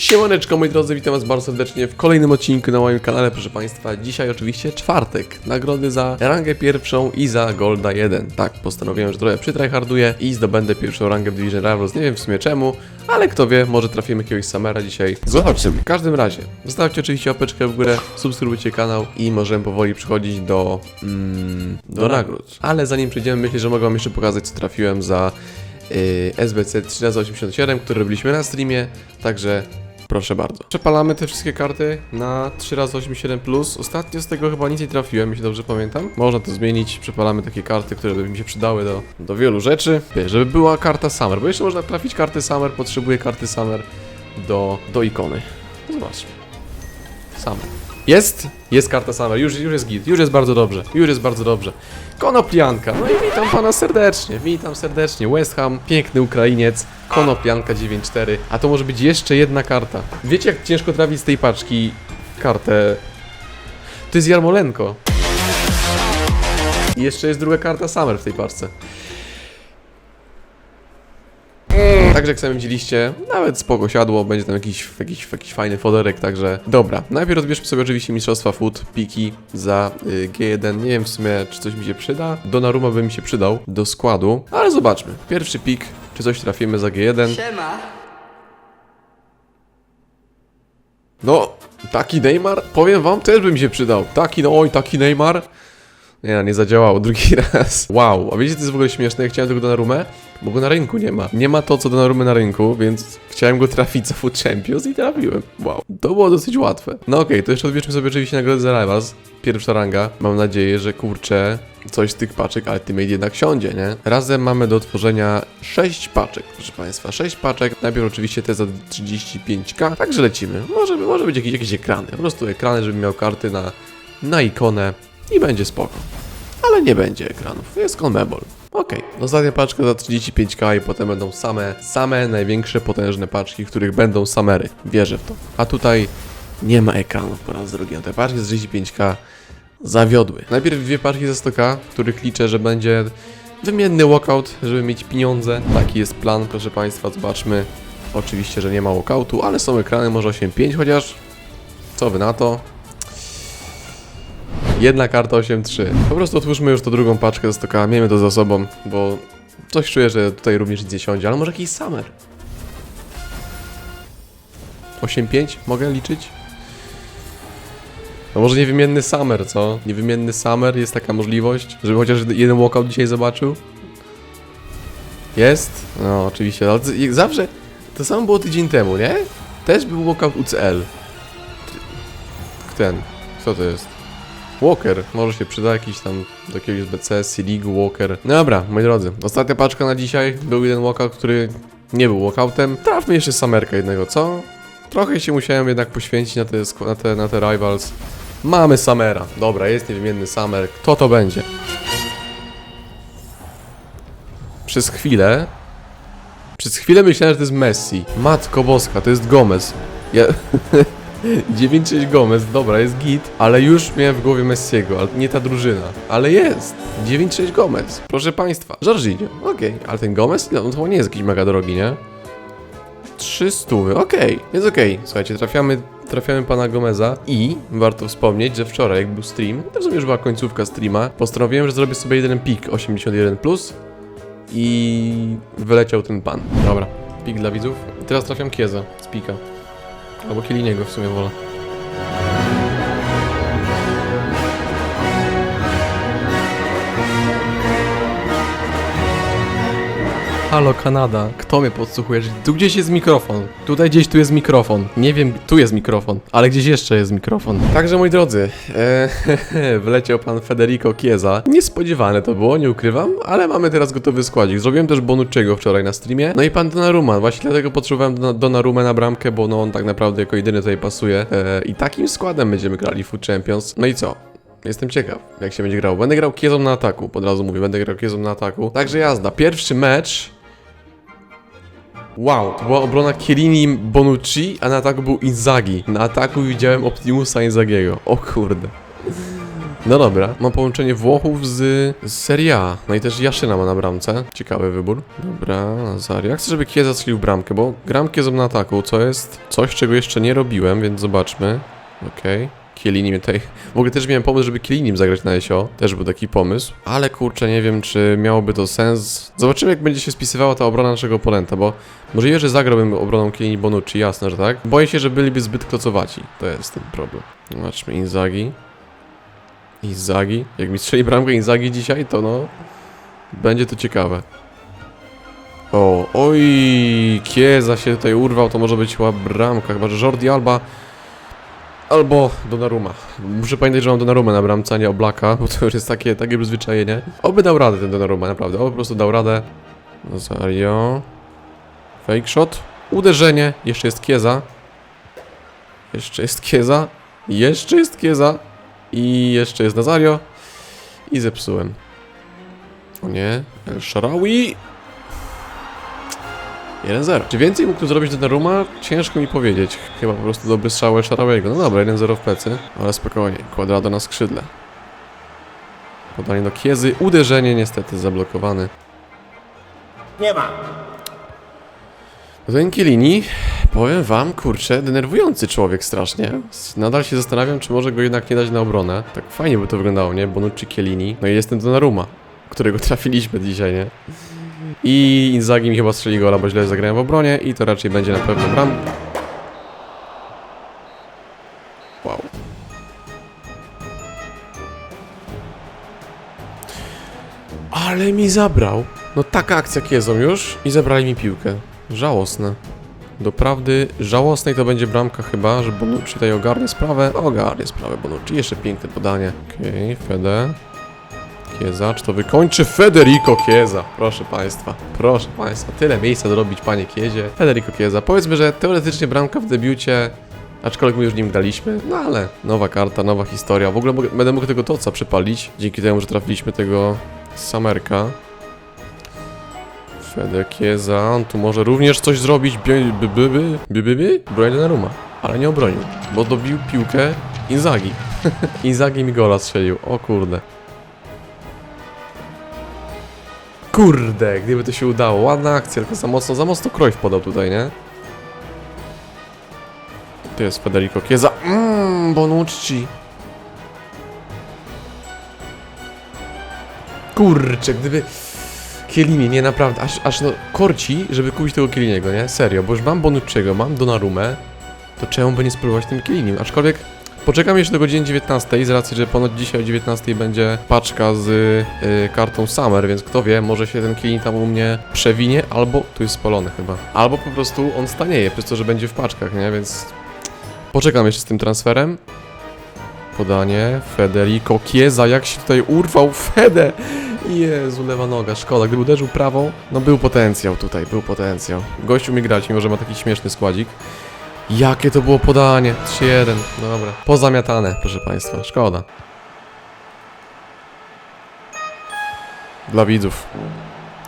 Siemaneczko moi drodzy, witam was bardzo serdecznie w kolejnym odcinku na moim kanale, proszę państwa. Dzisiaj oczywiście czwartek, nagrody za rangę pierwszą i za Golda 1. Tak, postanowiłem, że trochę przytryharduję i zdobędę pierwszą rangę w Division Rivals, nie wiem w sumie czemu, ale kto wie, może trafimy jakiegoś Samera dzisiaj. Zobaczymy. W każdym razie, zostawcie oczywiście łapeczkę w górę, subskrybujcie kanał i możemy powoli przechodzić do, mm, do nagród. Ale zanim przejdziemy, myślę, że mogę wam jeszcze pokazać, co trafiłem za y, SBC 3x87, które robiliśmy na streamie, także proszę bardzo. Przepalamy te wszystkie karty na 3x87+. Ostatnio z tego chyba nic nie trafiłem, jeśli dobrze pamiętam. Można to zmienić, przepalamy takie karty, które by mi się przydały do, do wielu rzeczy. Żeby była karta Summer, bo jeszcze można trafić karty Summer, potrzebuję karty Summer do, do ikony. Zobaczmy. Summer. Jest! Jest karta Summer, już, już jest git, już jest bardzo dobrze, już jest bardzo dobrze. Konoplianka, no i witam pana serdecznie, witam serdecznie. West Ham, piękny Ukrainiec, Konoplianka 9-4, a to może być jeszcze jedna karta. Wiecie jak ciężko trafić z tej paczki kartę? To jest Jarmolenko. I jeszcze jest druga karta Summer w tej paczce. Także jak sami widzieliście, nawet spoko siadło, będzie tam jakiś, jakiś, jakiś fajny foderek, także dobra. Najpierw rozbierzmy sobie oczywiście Mistrzostwa Food, piki za y, G1, nie wiem w sumie czy coś mi się przyda. Donnarumma by mi się przydał do składu, ale zobaczmy. Pierwszy pik, czy coś trafimy za G1. Siema. No, taki Neymar, powiem wam, też by mi się przydał. Taki, no oj, taki Neymar. Nie, nie zadziałało drugi raz. Wow, a wiecie co jest w ogóle śmieszne? Ja chciałem tego Donnarumę, bo go na rynku nie ma. Nie ma to, co Donnarumy na rynku, więc chciałem go trafić za Food Champions i trafiłem. Wow, to było dosyć łatwe. No okej, to jeszcze odbierzmy sobie oczywiście nagrodę za Rivals. Pierwsza ranga. Mam nadzieję, że kurczę, coś z tych paczek Ultimate jednak siądzie, nie? Razem mamy do otworzenia 6 paczek, proszę Państwa. 6 paczek. Najpierw oczywiście te za 35k. Także lecimy. Może, może być jakieś, jakieś ekrany. Po prostu ekrany, żebym miał karty na, na ikonę i będzie spoko. Ale nie będzie ekranów. Jest CONMEBOL. Okej, ostatnia paczka za 35k i potem będą same, same największe potężne paczki, w których będą samery. Wierzę w to. A tutaj nie ma ekranów po raz drugi. A te paczki za 35k zawiodły. Najpierw dwie paczki za 100k, w których liczę, że będzie wymienny walkout, żeby mieć pieniądze. Taki jest plan, proszę Państwa, zobaczmy. Oczywiście, że nie ma walkoutu, ale są ekrany, może 8.5 chociaż. Co wy na to? Jedna karta 8-3. Po prostu otwórzmy już tą drugą paczkę z stoka, miejmy to za sobą, bo coś czuję, że tutaj również nic nie siądzie, ale może jakiś summer. 8-5 mogę liczyć? No może niewymienny summer, co? Niewymienny summer, jest taka możliwość, żeby chociaż jeden walkout dzisiaj zobaczył? Jest? No oczywiście, ale zawsze to samo było tydzień temu, nie? Też był walkout UCL. Ten, kto to jest? Walker, może się przyda jakiś tam do jakiegoś BC, C-League, Walker. No Dobra, moi drodzy, ostatnia paczka na dzisiaj. Był jeden walkout, który nie był walkoutem. Trafmy jeszcze Samerka jednego, co? Trochę się musiałem jednak poświęcić na te, na te, na te Rivals. Mamy Samera. Dobra, jest niewymienny Samer. Kto to będzie? Przez chwilę... Przez chwilę myślałem, że to jest Messi. Matko Boska, to jest Gomez. Ja... 9-6 Gomez, dobra, jest git, ale już miałem w głowie Messiego, ale nie ta drużyna. Ale jest! 9-6 Gomez, proszę państwa. Jorginho, okej, ale ten Gomez, no, to nie jest jakiś mega drogi, nie? 300, okej, jest okej. Słuchajcie, trafiamy, trafiamy pana Gomeza i warto wspomnieć, że wczoraj, jak był stream, to w sumie już była końcówka streama, postanowiłem, że zrobię sobie jeden pik 81+, plus i wyleciał ten pan. Dobra, pik dla widzów. I teraz trafiam Kieza z pika. Albo Kieliniego w sumie wolę. Halo Kanada, kto mnie podsłuchuje? Tu gdzieś jest mikrofon. Tutaj gdzieś tu jest mikrofon. Nie wiem, tu jest mikrofon, ale gdzieś jeszcze jest mikrofon. Także moi drodzy, e, wleciał pan Federico Chiesa. Niespodziewane to było, nie ukrywam, ale mamy teraz gotowy składzik. Zrobiłem też Bonucciego wczoraj na streamie. No i pan Donnarumma, właśnie dlatego potrzebowałem Don- Donnarumę na bramkę, bo no on tak naprawdę jako jedyny tutaj pasuje. E, I takim składem będziemy grali Food Champions. No i co? Jestem ciekaw, jak się będzie grało. Będę grał Kiezą na ataku, od razu mówię, będę grał Kiezą na ataku. Także jazda, pierwszy mecz Wow, to była obrona Chiellini Bonucci, a na ataku był Inzaghi. Na ataku widziałem Optimusa Inzagiego. O kurde. No dobra, mam połączenie Włochów z, z Serie A. No i też Jaszyna ma na bramce. Ciekawy wybór. Dobra, Nazaria. Chcę, żeby Kieza strzelił bramkę, bo gram Kiezą na ataku, co jest coś, czego jeszcze nie robiłem, więc zobaczmy. Okej. Kielini mnie tutaj... W ogóle też miałem pomysł, żeby Kielinim zagrać na SO. Też był taki pomysł. Ale kurczę, nie wiem, czy miałoby to sens. Zobaczymy, jak będzie się spisywała ta obrona naszego oponenta, bo możliwe, że zagrałbym obroną Kielini Bonucci, jasne, że tak. Boję się, że byliby zbyt klocowaci. To jest ten problem. Zobaczmy, Inzagi. Inzagi. Jak mi strzeli bramkę Inzagi dzisiaj, to no... Będzie to ciekawe. O, oj, Kieza się tutaj urwał, to może być chyba bramka, chyba że Jordi Alba albo Donnarumma. Muszę pamiętać, że mam Donnarumma na bramce, a nie Oblaka, bo to już jest takie, takie przyzwyczajenie. Oby dał radę ten Donnarumma, naprawdę, oby po prostu dał radę. Nazario. Fake shot. Uderzenie. Jeszcze jest Kieza. Jeszcze jest Kieza. Jeszcze jest Kieza. I jeszcze jest Nazario. I zepsułem. O nie. El Sharawi. 1-0. Czy więcej mógł tu zrobić Donnarumma? Ciężko mi powiedzieć. Chyba po prostu dobry strzał El Sharawiego. No dobra, 1-0 w plecy. Ale spokojnie. Quadrado na skrzydle. Podanie do Kiezy. Uderzenie niestety zablokowane. Nie ma. Ten Kielini, powiem wam, kurczę, denerwujący człowiek strasznie. Nadal się zastanawiam, czy może go jednak nie dać na obronę. Tak fajnie by to wyglądało, nie? Bonucci Kielini. No i jest ten Donnarumma, którego trafiliśmy dzisiaj, nie? I Inzaghi mi chyba strzeli gola, bo źle zagrałem w obronie i to raczej będzie na pewno bram. Wow. Ale mi zabrał. No taka akcja Kiezą już i zabrali mi piłkę. Żałosne. Doprawdy żałosnej to będzie bramka chyba, że Bonucci tutaj ogarnie sprawę. Ogarnie sprawę Bonucci. Jeszcze piękne podanie. Okej, Fede. Kieza, czy to wykończy Federico Kieza? Proszę Państwa, proszę Państwa, tyle miejsca zrobić, Panie Kiezie. Federico Kieza, powiedzmy, że teoretycznie bramka w debiucie, aczkolwiek my już nim daliśmy, no ale nowa karta, nowa historia. W ogóle mogę, będę mógł tego toca przypalić, dzięki temu, że trafiliśmy tego Samerka. Fede Kieza, on tu może również coś zrobić, by, by? Broń Ruma, ale nie obronił, bo dobił piłkę Inzagi. Inzagi mi gola strzelił, o kurde. Kurde, gdyby to się udało. Ładna akcja, tylko za mocno, za mocno Cruyff podał tutaj, nie? Tu jest Federico Chiesa. Mmm, Bonucci. Kurczę, gdyby... Kielini, nie naprawdę, aż, aż no korci, żeby kupić tego Kieliniego, nie? Serio, bo już mam Bonucciego, mam Donnarumę, to czemu by nie spróbować tym Kielinim? Aczkolwiek Poczekam jeszcze do godziny 19, z racji, że ponoć dzisiaj o 19 będzie paczka z y, kartą Summer, więc kto wie, może się ten klient tam u mnie przewinie, albo tu jest spalony chyba. Albo po prostu on stanieje przez to, że będzie w paczkach, nie? Więc poczekam jeszcze z tym transferem. Podanie, Federico Chiesa, jak się tutaj urwał Fede! Jezu, lewa noga, szkoda, gdyby uderzył prawą, no był potencjał tutaj, był potencjał. Gościu mi grać, mimo że ma taki śmieszny składzik. Jakie to było podanie? 3-1, dobra. Pozamiatane, proszę Państwa, szkoda. Dla widzów.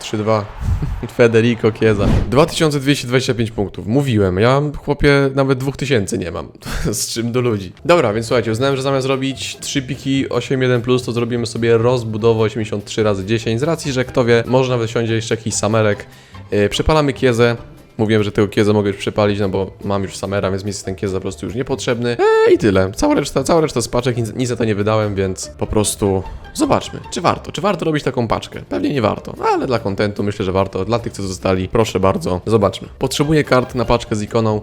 3-2. Federico Chiesa. 2225 punktów. Mówiłem, ja chłopie nawet 2000 nie mam. Z czym do ludzi. Dobra, więc słuchajcie, uznałem, że zamiast robić 3 piki 8-1+, to zrobimy sobie rozbudowę 83 razy 10 z racji, że kto wie, może nawet siądzie jeszcze jakiś samerek. Yy, przepalamy Kiezę. Mówiłem, że tego Kieza mogę już przepalić, no bo mam już Samera, więc mi jest ten Kieza po prostu już niepotrzebny. Eee, i tyle. Cała reszta, cała reszta z paczek, nic, nic za to nie wydałem, więc po prostu zobaczmy, czy warto. Czy warto robić taką paczkę? Pewnie nie warto, ale dla kontentu myślę, że warto. Dla tych, co zostali, proszę bardzo, zobaczmy. Potrzebuję kart na paczkę z ikoną.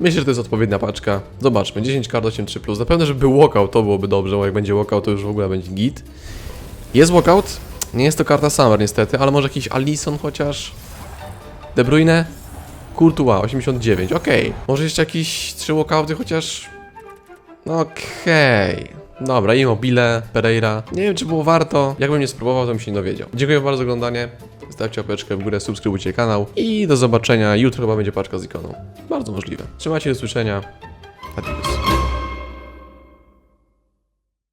Myślę, że to jest odpowiednia paczka. Zobaczmy, 10 kart 8-3+. plus. Na pewno, żeby był walkout, to byłoby dobrze, bo jak będzie walkout, to już w ogóle będzie git. Jest walkout. Nie jest to karta Summer niestety, ale może jakiś Alison chociaż? De Bruyne? Courtois, 89, okej. Może jeszcze jakieś trzy walkouty chociaż... Okej. Dobra, Immobile, Pereira. Nie wiem, czy było warto. Jakbym nie spróbował, to bym się nie dowiedział. Dziękuję bardzo za oglądanie. Stawcie łapeczkę w górę, subskrybujcie kanał. I do zobaczenia. Jutro chyba będzie paczka z ikoną. Bardzo możliwe. Trzymajcie do usłyszenia. Adios.